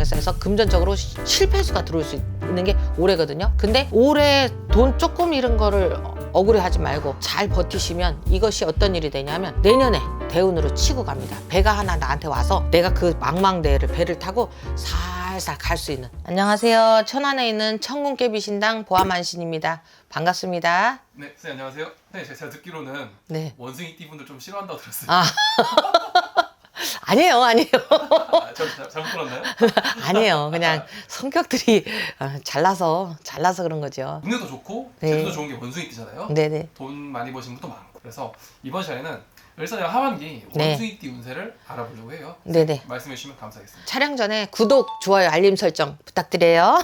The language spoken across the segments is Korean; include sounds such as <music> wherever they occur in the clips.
망했어 해서 금전적으로 시- 실패수가 들어올 수 있는 게 올해거든요. 근데 올해 돈 조금 잃은 거를 억울해하지 말고 잘 버티시면 이것이 어떤 일이 되냐면 내년에 대운으로 치고 갑니다. 배가 하나 나한테 와서 내가 그 망망대해를 배를 타고 살살 갈 수 있는. 안녕하세요. 천안에 있는 천궁깨비신당 보아만신입니다. 반갑습니다. 네, 선생님 안녕하세요. 네, 제가 듣기로는 네. 원숭이 띠분들 좀 싫어한다고 들었어요. 아 <laughs> 아니에요, 아니에요. 아, 저, 저, 잘못 들었나요? <laughs> 아니에요. 그냥 성격들이 어, 잘나서 잘나서 그런 거죠. 운에도 좋고 네. 재주도 좋은 게 원숭이 띠잖아요. 네네. 돈 많이 버시는 분도 많고. 그래서 이번 시간에는 을사년 하반기 네. 원숭이 띠 운세를 알아보려고 해요. 네네. 말씀해 주시면 감사하겠습니다. 촬영 전에 구독, 좋아요, 알림 설정 부탁드려요.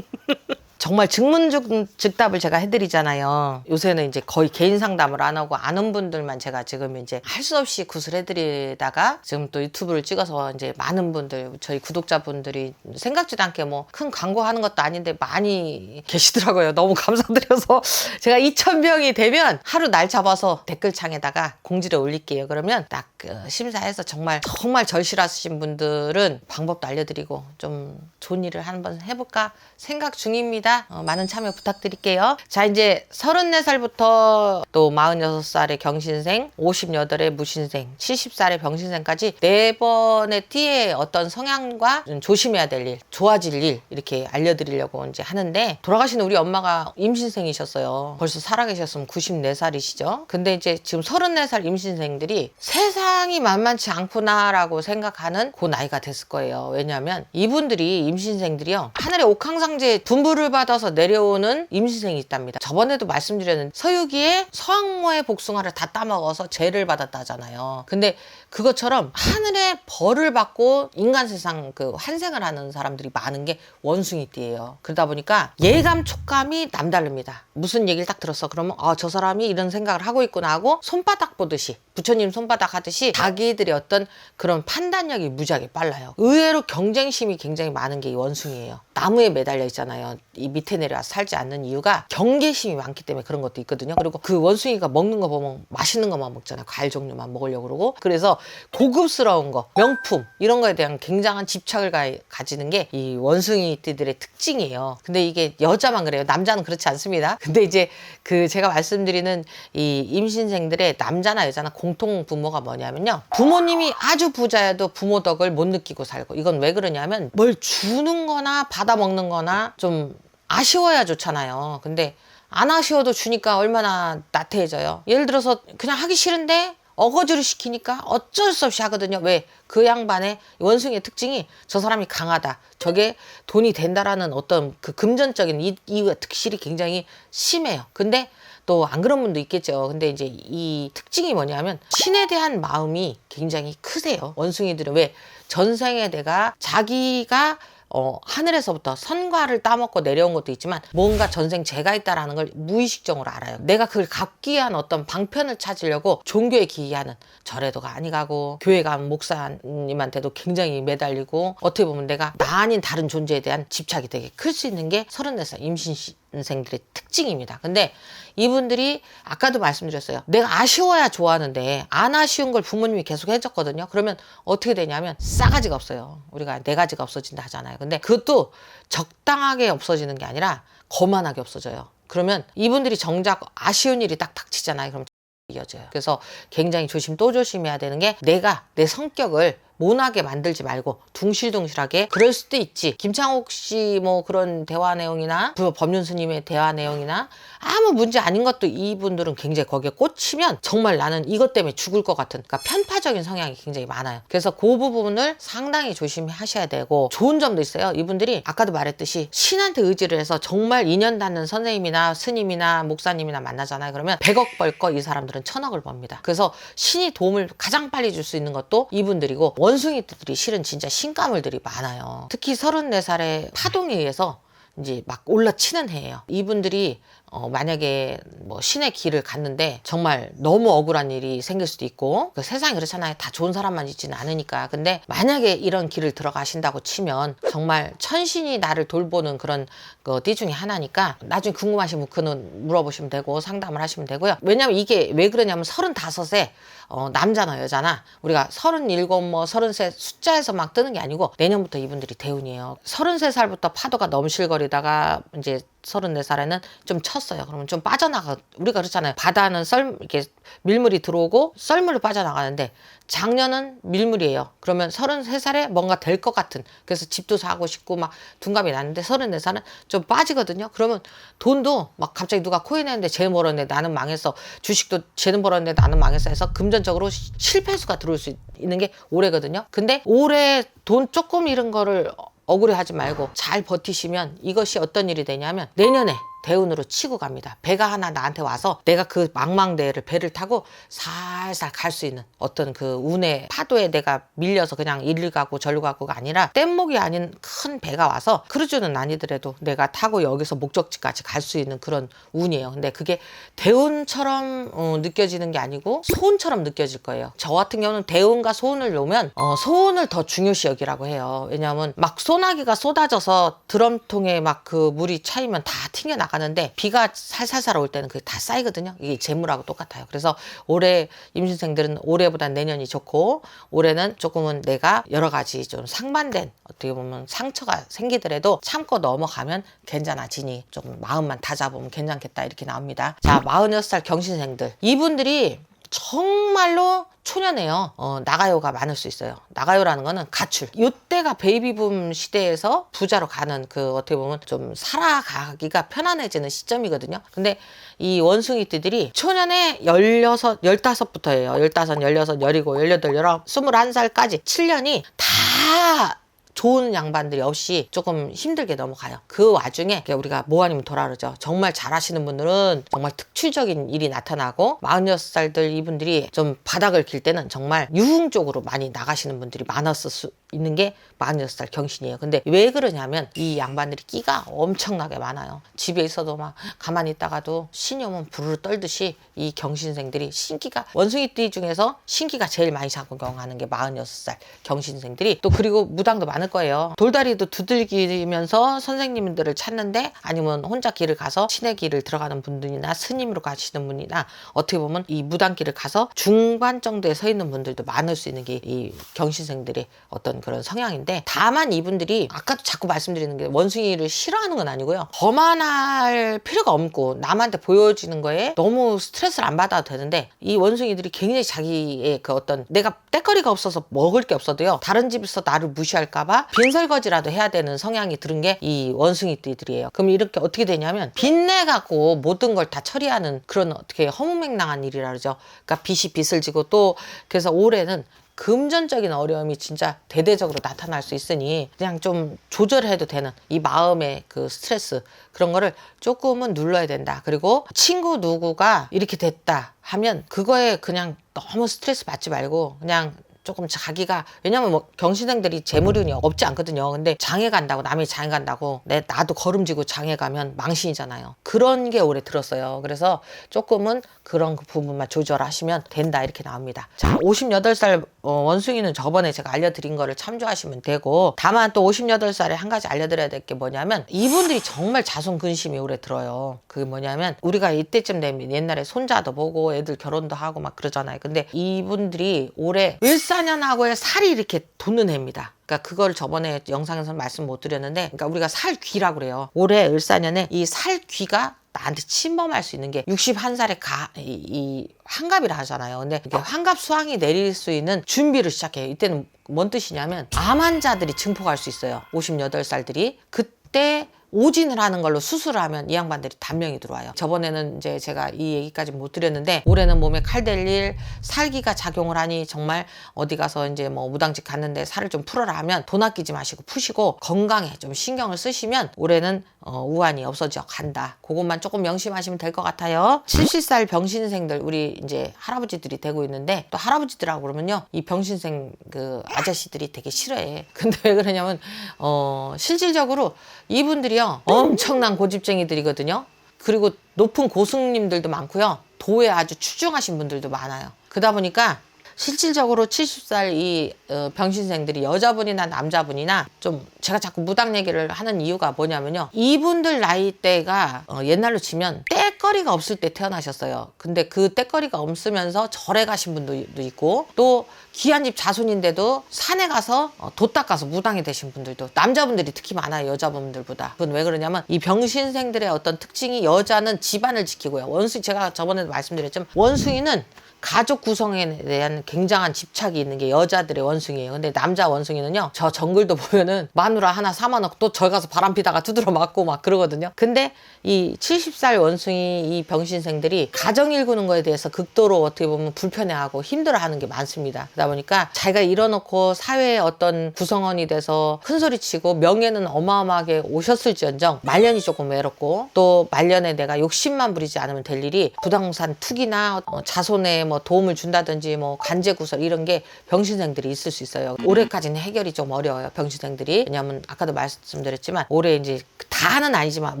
<laughs> 정말 증문즉답을 제가 해드리잖아요. 요새는 이제 거의 개인 상담을 안 하고 아는 분들만 제가 지금 이제 할 수 없이 구슬해드리다가 지금 또 유튜브를 찍어서 이제 많은 분들 저희 구독자분들이 생각지도 않게 뭐 큰 광고하는 것도 아닌데 많이 계시더라고요. 너무 감사드려서 <laughs> 제가 2,000명이 되면 하루 날 잡아서 댓글창에다가 공지를 올릴게요. 그러면 딱 그 심사해서 정말 정말 절실하신 분들은 방법도 알려드리고 좀 좋은 일을 한번 해볼까 생각 중입니다. 어, 많은 참여 부탁드릴게요. 자 이제 34살부터 또 46살의 경신생, 58의 무신생, 70살의 병신생까지 네 번의 띠의 어떤 성향과 좀 조심해야 될 일, 좋아질 일 이렇게 알려드리려고 이제 하는데 돌아가신 우리 엄마가 임신생이셨어요. 벌써 살아계셨으면 94살이시죠. 근데 이제 지금 34살 임신생들이 세상이 만만치 않구나라고 생각하는 그 나이가 됐을 거예요. 왜냐하면 이분들이 임신생들이요 하늘의 옥황상제 분부를 받아서 내려오는 임신생이 있답니다. 저번에도 말씀드렸는데 서유기에 서항모의 복숭아를 다 따먹어서 죄를 받았다잖아요. 근데 그것처럼 하늘의 벌을 받고 인간 세상 그 환생을 하는 사람들이 많은 게 원숭이띠예요. 그러다 보니까 예감 촉감이 남다릅니다. 무슨 얘기를 딱 들었어 그러면 아 저 사람이 이런 생각을 하고 있구나 하고 손바닥 보듯이 부처님 손바닥 하듯이 자기들의 어떤 그런 판단력이 무지하게 빨라요. 의외로 경쟁심이 굉장히 많은 게 이 원숭이에요. 나무에 매달려 있잖아요. 이 밑에 내려와서 살지 않는 이유가 경계심이 많기 때문에 그런 것도 있거든요. 그리고 그 원숭이가 먹는 거 보면 맛있는 것만 먹잖아요. 과일 종류만 먹으려고 그러고. 그래서 고급스러운 거, 명품 이런 거에 대한 굉장한 집착을 가, 가지는 게 이 원숭이들의 특징이에요. 근데 이게 여자만 그래요. 남자는 그렇지 않습니다. <laughs> 근데 이제 그 제가 말씀드리는 이 임신생들의 남자나 여자나 공통 부모가 뭐냐면요. 부모님이 아주 부자여도 부모 덕을 못 느끼고 살고 이건 왜 그러냐면 뭘 주는 거나 받아 먹는 거나 좀 아쉬워야 좋잖아요. 근데 안 아쉬워도 주니까 얼마나 나태해져요. 예를 들어서 그냥 하기 싫은데 어거지로 시키니까 어쩔 수 없이 하거든요. 왜? 그 양반의 원숭이의 특징이 저 사람이 강하다. 저게 돈이 된다라는 어떤 그 금전적인 이, 이유가 특실이 굉장히 심해요. 근데 또 안 그런 분도 있겠죠. 근데 이제 이 특징이 뭐냐면 신에 대한 마음이 굉장히 크세요. 원숭이들은 왜 전생에 내가 자기가 어, 하늘에서부터 선과를 따먹고 내려온 것도 있지만 뭔가 전생 죄가 있다라는 걸 무의식적으로 알아요. 내가 그걸 갚기 위한 어떤 방편을 찾으려고 종교에 기이하는 절에도가 아니 가고 교회 가면 목사님한테도 굉장히 매달리고 어떻게 보면 내가 나 아닌 다른 존재에 대한 집착이 되게 클 수 있는 게 34살 임신 생들의 특징입니다. 근데 이분들이 아까도 말씀드렸어요. 내가 아쉬워야 좋아하는데 안 아쉬운 걸 부모님이 계속 해줬거든요. 그러면 어떻게 되냐면 싸가지가 없어요. 우리가 네 가지가 없어진다 하잖아요. 근데 그것도 적당하게 없어지는 게 아니라 거만하게 없어져요. 그러면 이분들이 정작 아쉬운 일이 딱 닥치잖아요. 그럼 이어져요. 그래서 굉장히 조심 또 조심해야 되는 게 내가 내 성격을 모나게 만들지 말고 둥실둥실하게 그럴 수도 있지. 김창옥 씨 뭐 그런 대화 내용이나 그 법륜 스님의 대화 내용이나 아무 문제 아닌 것도 이분들은 굉장히 거기에 꽂히면 정말 나는 이것 때문에 죽을 것 같은 그러니까 편파적인 성향이 굉장히 많아요. 그래서 그 부분을 상당히 조심하셔야 되고 좋은 점도 있어요. 이분들이 아까도 말했듯이 신한테 의지를 해서 정말 인연 닿는 선생님이나 스님이나 목사님이나 만나잖아요. 그러면 100억 벌 거 이 사람들은 천억을 법니다. 그래서 신이 도움을 가장 빨리 줄 수 있는 것도 이분들이고 원숭이들이 실은 진짜 신가물들이 많아요. 특히 34살의 파동에 의해서 이제 막 올라치는 해예요. 이분들이 어, 만약에 뭐 신의 길을 갔는데 정말 너무 억울한 일이 생길 수도 있고 그 세상이 그렇잖아요. 다 좋은 사람만 있지는 않으니까. 근데 만약에 이런 길을 들어가신다고 치면 정말 천신이 나를 돌보는 그런 그띠 중에 하나니까 나중에 궁금하시면 그는 물어보시면 되고 상담을 하시면 되고요. 왜냐면 이게 왜 그러냐면 서른다섯에 어, 남자나 여자나 우리가 서른일곱 뭐 서른세 숫자에서 막 뜨는 게 아니고 내년부터 이분들이 대운이에요. 서른세 살부터 파도가 넘실거리다가 이제 서른네 살에는 좀 쳤어요. 그러면 좀 빠져나가 우리가 그렇잖아요. 바다는 썰 이렇게 밀물이 들어오고 썰물로 빠져나가는데 작년은 밀물이에요. 그러면 서른세 살에 뭔가 될 것 같은 그래서 집도 사고 싶고 막 둔감이 나는데 서른네 살은 좀 빠지거든요. 그러면 돈도 막 갑자기 누가 코인 했는데 쟤 벌었는데 나는 망했어. 주식도 쟤는 벌었는데 나는 망했어 해서 금전적으로 시- 실패수가 들어올 수 있는 게 올해거든요. 근데 올해 돈 조금 잃은 거를 억울해하지 말고 잘 버티시면 이것이 어떤 일이 되냐면 내년에 대운으로 치고 갑니다. 배가 하나 나한테 와서 내가 그 망망대해를 배를 타고 살살 갈 수 있는 어떤 그 운의 파도에 내가 밀려서 그냥 이리 가고 저리 가고가 아니라 뗏목이 아닌 큰 배가 와서 크루즈는 아니더라도 내가 타고 여기서 목적지까지 갈 수 있는 그런 운이에요. 근데 그게 대운처럼 어, 느껴지는 게 아니고 소운처럼 느껴질 거예요. 저 같은 경우는 대운과 소운을 놓으면 어, 소운을 더 중요시 여기라고 해요. 왜냐하면 막 소나기가 쏟아져서 드럼통에 막 그 물이 차이면 다 튕겨 나가 는데 비가 살살살 올 때는 그게 다 쌓이거든요. 이게 재물하고 똑같아요. 그래서 올해 임신생들은 올해보다 내년이 좋고 올해는 조금은 내가 여러 가지 좀 상반된 어떻게 보면 상처가 생기더라도 참고 넘어가면 괜찮아지니 조금 마음만 다잡으면 괜찮겠다 이렇게 나옵니다. 자, 46살 경신생들 이분들이 정말로 초년에요. 어, 나가요가 많을 수 있어요. 나가요라는 거는 가출. 이때가 베이비붐 시대에서 부자로 가는 그 어떻게 보면 좀 살아가기가 편안해지는 시점이거든요. 근데 이 원숭이띠들이 초년에 16, 15부터예요. 15, 16, 17, 18, 19, 21살까지 7년이 다 좋은 양반들이 없이 조금 힘들게 넘어가요. 그 와중에 우리가 뭐 아니면 돌아 그러죠. 정말 잘하시는 분들은 정말 특출적인 일이 나타나고 46살들 이분들이 좀 바닥을 길 때는 정말 유흥 쪽으로 많이 나가시는 분들이 많았을 수 있는 게 46살 경신이에요. 근데 왜 그러냐면 이 양반들이 끼가 엄청나게 많아요. 집에 있어도 막 가만히 있다가도 신이 오면 부르르 떨듯이 이 경신생들이 신기가 원숭이띠 중에서 신기가 제일 많이 작용하는 게 46살 경신생들이 또 그리고 무당도 많을 거예요. 돌다리도 두들기면서 선생님들을 찾는데 아니면 혼자 길을 가서 신의 길을 들어가는 분들이나 스님으로 가시는 분이나 어떻게 보면 이 무당길을 가서 중반 정도에 서 있는 분들도 많을 수 있는 게 이 경신생들의 어떤 그런 성향인데 다만 이분들이 아까도 자꾸 말씀드리는 게 원숭이를 싫어하는 건 아니고요. 거만할 필요가 없고 남한테 보여지는 거에 너무 스트레스를 안 받아도 되는데 이 원숭이들이 굉장히 자기의 그 어떤 내가 때거리가 없어서 먹을 게 없어도요. 다른 집에서 나를 무시할까봐 빈설거지라도 해야 되는 성향이 들은 게 이 원숭이들이에요. 그럼 이렇게 어떻게 되냐면 빚내 갖고 모든 걸 다 처리하는 그런 어떻게 허무맹랑한 일이라 그러죠. 그러니까 빚이 빚을 지고 또 그래서 올해는 금전적인 어려움이 진짜 대대적으로 나타날 수 있으니 그냥 좀 조절해도 되는 이 마음의 그 스트레스 그런 거를 조금은 눌러야 된다. 그리고 친구 누구가 이렇게 됐다 하면 그거에 그냥 너무 스트레스 받지 말고 그냥 조금 자기가 왜냐면 뭐 경신행들이 재물운이 없지 않거든요. 근데 장에 간다고 남이 장에 간다고 내 나도 걸음지고 장에 가면 망신이잖아요. 그런 게 오래 들었어요. 그래서 조금은 그런 그 부분만 조절하시면 된다 이렇게 나옵니다. 자, 58살 어, 원숭이는 저번에 제가 알려드린 거를 참조하시면 되고 다만 또 58살에 한 가지 알려드려야 될 게 뭐냐면 이분들이 정말 자손근심이 오래 들어요. 그게 뭐냐면 우리가 이때쯤 되면 옛날에 손자도 보고 애들 결혼도 하고 막 그러잖아요. 근데 이분들이 올해 일상 14년하고의 살이 이렇게 돋는 해입니다. 그러니까 그걸 저번에 영상에서 말씀 못 드렸는데 그러니까 우리가 살귀라고 그래요. 올해 을사년에 이 살귀가 나한테 침범할 수 있는 게 61살의 가, 이, 이 환갑이라 하잖아요. 근데 이게 환갑 수항이 내릴 수 있는 준비를 시작해요. 이때는 뭔 뜻이냐면 암 환자들이 증폭할 수 있어요. 58살들이. 그때 오진을 하는 걸로 수술을 하면 이 양반들이 단명이 들어와요. 저번에는 이제 제가 이 얘기까지 못 드렸는데 올해는 몸에 칼댈 일, 살기가 작용을 하니 정말 어디 가서 이제 뭐 무당집 갔는데 살을 좀 풀어라 하면 돈 아끼지 마시고 푸시고 건강에 좀 신경을 쓰시면 올해는 어, 우환이 없어져 간다. 그것만 조금 명심하시면 될 것 같아요. 70살 병신생들 우리 이제 할아버지들이 되고 있는데 또 할아버지들하고 그러면요 이 병신생 그 아저씨들이 되게 싫어해. <laughs> 근데 왜 그러냐면 어 실질적으로 이분들이요 엄청난 고집쟁이들이거든요. 그리고 높은 고승님들도 많고요. 도에 아주 추중하신 분들도 많아요. 그러다 보니까 실질적으로 70살 이 어, 병신생들이 여자분이나 남자분이나 좀 제가 자꾸 무당 얘기를 하는 이유가 뭐냐면요. 이분들 나이대가 어, 옛날로 치면 때거리가 없을 때 태어나셨어요. 근데 그 때거리가 없으면서 절에 가신 분도 있고 또 귀한 집 자손인데도 산에 가서 어, 도 닦아서 무당이 되신 분들도 남자분들이 특히 많아요. 여자분들보다. 그건 왜 그러냐면 이 병신생들의 어떤 특징이 여자는 집안을 지키고요. 원숭이 제가 저번에도 말씀드렸지만 원숭이는 가족 구성에 대한 굉장한 집착이 있는 게 여자들의 원숭이에요. 근데 남자 원숭이는요, 저 정글도 <laughs> 보면은 마누라 하나 사만놓고 또 저 가서 바람 피다가 두드러 맞고 막 그러거든요. 근데 이 70살 원숭이 이 병신생들이 가정 일구는 거에 대해서 극도로 어떻게 보면 불편해하고 힘들어하는 게 많습니다. 그러다 보니까 자기가 일어놓고 사회의 어떤 구성원이 돼서 큰 소리 치고 명예는 어마어마하게 오셨을지언정 말년이 조금 외롭고 또 말년에 내가 욕심만 부리지 않으면 될 일이 부동산 투기나 어, 자손에 뭐 도움을 준다든지 뭐 간제 구설 이런 게 병신생들이 있을 수 있어요. 올해까지는 해결이 좀 어려워요. 병신생들이 왜냐하면 아까도 말씀드렸지만 올해 이제 다는 아니지만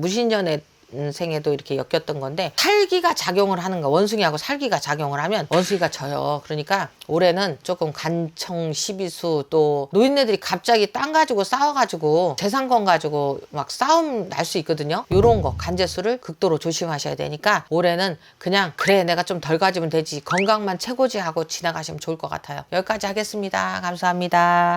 무신년에 음, 생에도 이렇게 엮였던 건데 살기가 작용을 하는 거 원숭이하고 살기가 작용을 하면 원숭이가 져요. 그러니까 올해는 조금 간청 시비수 또 노인네들이 갑자기 땅 가지고 싸워가지고 재산권 가지고 막 싸움 날 수 있거든요. 요런 거 간제수를 극도로 조심하셔야 되니까 올해는 그냥 그래 내가 좀 덜 가지면 되지. 건강만 최고지 하고 지나가시면 좋을 것 같아요. 여기까지 하겠습니다. 감사합니다